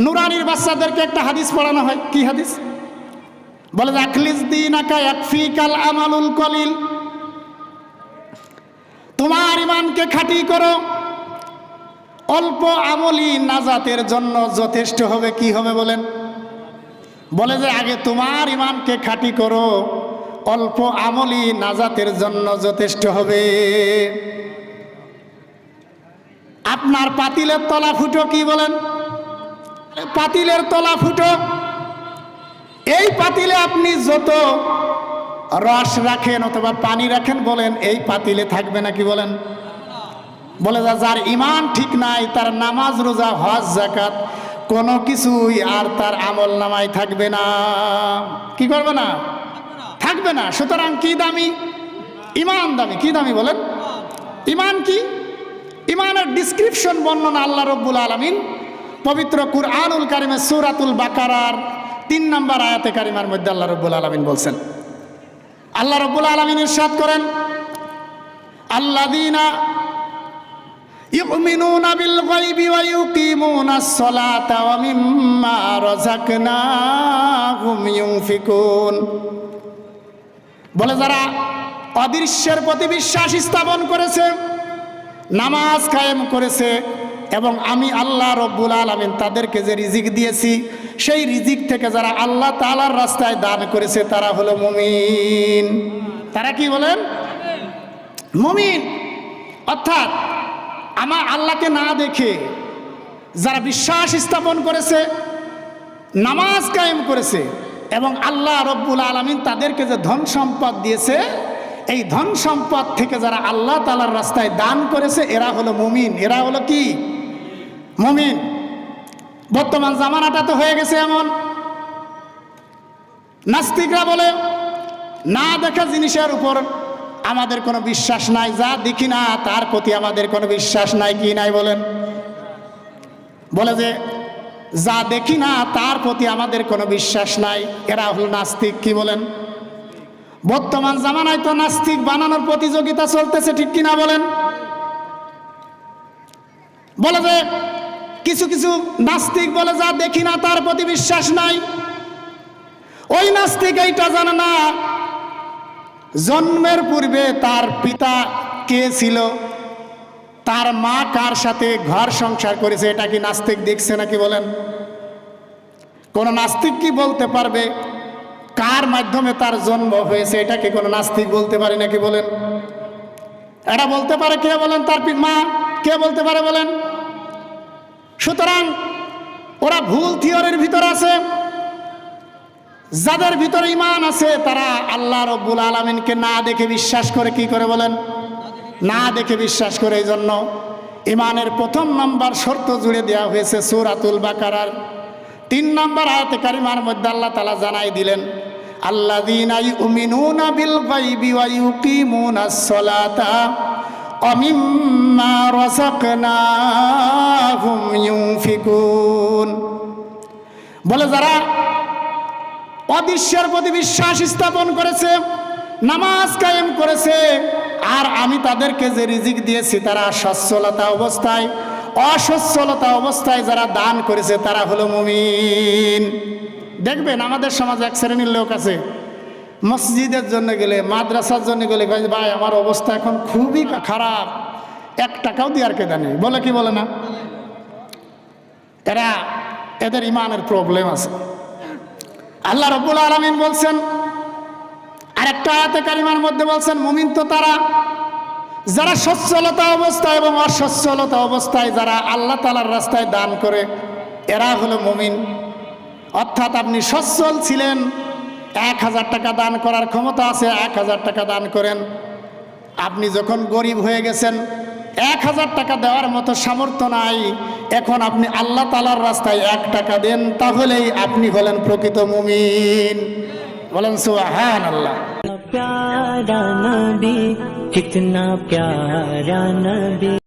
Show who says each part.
Speaker 1: নুরানির বাচ্চাদেরকে একটা হাদিস পড়ানো হয়। কি হাদিস? বলে যে আখলিস দিন আকা আমালুল কলিল। তোমার ইমানকে খাঁটি করো। অল্প আমলি নাজাতের জন্য যথেষ্ট হবে, কি হবে বলেন? বলে যে, আগে তোমার ইমানকে খাঁটি করো, অল্প আমলি নাজাতের জন্য যথেষ্ট হবে। আপনার পাতিলের তলা ফুটো কি বলেন? পাতিলের তলা ফুটো। এই পাতিলে আপনি যত রস রাখেন অথবা পানি রাখেন, বলেন, এই পাতিলে থাকবে নাকি বলেন? বলে যা, যার ইমান ঠিক নাই, তার নামাজ, রোজা, হজ জাকাত কোনো কিছুই আর তার আমল নামায় থাকবে না। কি করবে না? থাকবে না। সুতরাং কি দামি? ইমান দামি। কি দামি বলেন? ইমান কি? ইমানের ডিসক্রিপশন বর্ণনা আল্লাহ রব্বুল আলমিন পবিত্র কুরআনুল কারিমে সুরাতুল বাকারার তিন নম্বর আয়াতে কারিমার মধ্যে আল্লাহ রব্বুল আলমিন বলছেন আল্লাহ রব্বুল আলমিন ইরশাদ করেন আল্লাদিনা يؤمنون بالغيب ويقيمون الصلاة ومما رزقناهم ينفقون বলে যারা অদৃশ্যের প্রতি বিশ্বাস স্থাপন করেছে নামাজ কায়েম করেছে এবং আমি আল্লাহ রব্বুল আলমিন তাদেরকে যে রিজিক দিয়েছি, সেই রিজিক থেকে যারা আল্লাহ তালার রাস্তায় দান করেছে, তারা হলো মুমিন। তারা কি বলেন? মুমিন। অর্থাৎ আমার আল্লাহকে না দেখে যারা বিশ্বাস স্থাপন করেছে, নামাজ কায়েম করেছে এবং আল্লাহ রব্বুল আলমিন তাদেরকে যে ধন সম্পদ দিয়েছে, এই ধন সম্পদ থেকে যারা আল্লাহ তালার রাস্তায় দান করেছে, এরা হলো মুমিন। এরা হলো কি? মুমিন, বর্তমান জামানাটা তো হয়ে গেছে এমন। নাস্তিকরা বলে, না দেখা জিনিসের উপর আমাদের কোনো বিশ্বাস নাই, যা দেখি না তার প্রতি আমাদের কোনো বিশ্বাস নাই, কি নাই বলেন? বলে যে, যা দেখি না তার প্রতি আমাদের কোনো বিশ্বাস নাই, এরা হল নাস্তিক, কি বলেন? বর্তমান জামানায় তো নাস্তিক বানানোর প্রতিযোগিতা চলতেছে, ঠিক কিনা বলেন? বলে যে কিছু কিছু নাস্তিক বলে, যা দেখি না তার প্রতি বিশ্বাস নাই। ওই নাস্তিক এইটা জানে না, জন্মের পূর্বে তার পিতা কে ছিল, তার মা কার সাথে ঘর সংসার করেছে, এটা কি নাস্তিক দেখছে নাকি বলেন? কোন নাস্তিক কি বলতে পারবে? কার মাধ্যমে তার জন্ম হয়েছে, এটা কি কোনো নাস্তিক বলতে পারে নাকি বলেন? এটা বলতে পারে কে বলেন? তার মা কে বলতে পারে বলেন? সুতরাং ওরা ভুল থিওরির ভিতর আছে। যাদের ভিতরে ইমান আছে, তারা আল্লাহ রব্বুল আলমিনকে না দেখে বিশ্বাস করে কি করে বলেন? না দেখে বিশ্বাস করে এই জন্য ইমানের প্রথম নাম্বার শর্ত জুড়ে দেওয়া হয়েছে সুরাতুল বাকারার। তিন নাম্বার আয়াতে কারিমার মধ্যে আল্লাহ তালা জানাই দিলেন আল্লাহ উমিনুনা বিল গাইবি ওয়া ইউকিমুনাস সালাতা অমিম্মা রাযাকনাহুম ইউনফিকুন বলে যারা অদৃশ্যের প্রতি বিশ্বাস স্থাপন করেছে, নামাজ কায়েম করেছে, আর আমি তাদেরকে যে রিজিক দিয়েছি, তারা সচ্ছলতা অবস্থায়, অসচ্ছলতা অবস্থায় যারা দান করেছে, তারা হলো মুমিন। দেখবেন আমাদের সমাজে এক শ্রেণির লোক আছে মসজিদের জন্য গেলে, মাদ্রাসার জন্য গেলে, ভাই আমার অবস্থা এখন খুবই খারাপ। এক টাকাও দেওয়ার কেদা নেই। বলে কি বলে না? এরা, এদের ইমানের প্রবলেম আছে। আল্লাহ রব্বুল আলমিন বলছেন, আরেকটা আয়াতে কারিমার মধ্যে বলছেন, মুমিন তো তারা, যারা সচ্ছলতা অবস্থায় এবং অসচ্ছলতা অবস্থায় যারা আল্লাহ তালার রাস্তায় দান করে, এরা হলো মুমিন। অর্থাৎ আপনি সচ্ছল ছিলেন এক হাজার টাকা দান করার ক্ষমতা আছে, এক হাজার টাকা দান করেন। আপনি যখন গরিব হয়ে গেছেন, এক হাজার টাকা দেওয়ার মতো সামর্থ্য নাই। এখন আপনি আল্লাহ তালার রাস্তায় এক টাকা দেন, তাহলেই আপনি হলেন প্রকৃত মুমিন। বলেন সুহান আল্লাহ
Speaker 2: প্যারা নবী, কিতনা প্যারা নবী।